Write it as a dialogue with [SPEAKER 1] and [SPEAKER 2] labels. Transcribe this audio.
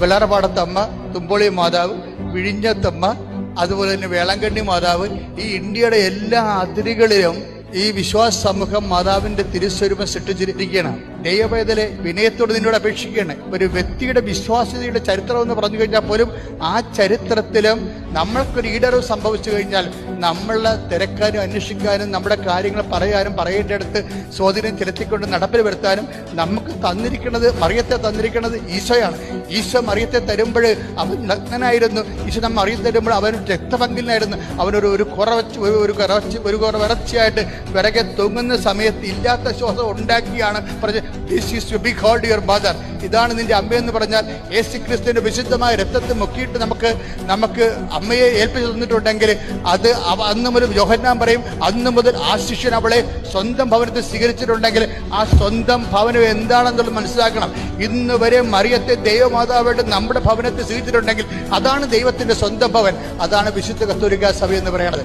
[SPEAKER 1] വെള്ളാറപ്പാടത്തമ്മ തുമ്പോളി മാതാവ് വിഴിഞ്ഞത്തമ്മ അതുപോലെ തന്നെ വേളങ്കണ്ണി മാതാവ് ഈ ഇന്ത്യയുടെ എല്ലാ അതിരുകളിലും ഈ വിശ്വാസ സമൂഹം മാതാവിന്റെ തിരുസ്വരൂപം സൃഷ്ടിച്ചിരിക്കുകയാണ്. ദൈവവേദലെ വിനയത്തോട് നിന്നോട് അപേക്ഷിക്കുകയാണ്. ഒരു വ്യക്തിയുടെ വിശ്വാസ്യതയുടെ ചരിത്രം എന്ന് പറഞ്ഞു കഴിഞ്ഞാൽ പോലും ആ ചരിത്രത്തിലും നമ്മൾക്കൊരു ഈടറിവ് സംഭവിച്ചു കഴിഞ്ഞാൽ നമ്മളെ തിരക്കാനും അന്വേഷിക്കാനും നമ്മുടെ കാര്യങ്ങൾ പറയാനും പറയേണ്ടടുത്ത് സ്വാധീനം ചെലുത്തിക്കൊണ്ട് നടപ്പിൽ വരുത്താനും നമുക്ക് തന്നിരിക്കുന്നത് മറിയത്തെ തന്നിരിക്കുന്നത് ഈശോയാണ്. ഈശോ മറിയത്തെ തരുമ്പോൾ അവൻ നഗ്നനായിരുന്നു. ഈശോ നമ്മൾ മറിയത്തെ തരുമ്പോൾ അവൻ രക്തപങ്കിലായിരുന്നു അവനൊരു ഒരു കുറവച്ച് ഒരു കുറച്ച് ഒരു കുറവറച്ചയായിട്ട് വിറകെ തൂങ്ങുന്ന സമയത്ത് ഇല്ലാത്ത ശ്വാസം ഉണ്ടാക്കിയാണ് പറഞ്ഞത് this is to be called your mother ഇതാണ് നിന്റെ അമ്മയെന്ന് പറഞ്ഞാൽ യേശു ക്രിസ്തുവിന്റെ വിശുദ്ധമായ രക്തത്തെ മുക്കിയിട്ട് നമുക്ക് നമുക്ക് അമ്മയെ ഏൽപ്പിച്ചു തന്നിട്ടുണ്ടെങ്കിൽ അത് അന്ന് മുതൽ ജോഹന്നാൻ പറയും അന്ന് മുതൽ ആ ശിഷ്യൻ അവളെ സ്വന്തം ഭവനത്തിൽ സ്വീകരിച്ചിട്ടുണ്ടെങ്കിൽ ആ സ്വന്തം ഭവനം എന്താണെന്നുള്ളത് മനസ്സിലാക്കണം. ഇന്ന് വരെ മറിയത്തെ ദൈവമാതാവായിട്ട് നമ്മുടെ ഭവനത്തെ സ്വീകരിച്ചിട്ടുണ്ടെങ്കിൽ അതാണ് ദൈവത്തിന്റെ സ്വന്തം ഭവൻ. അതാണ് വിശുദ്ധ കത്തോലിക്ക സഭ എന്ന് പറയുന്നത്.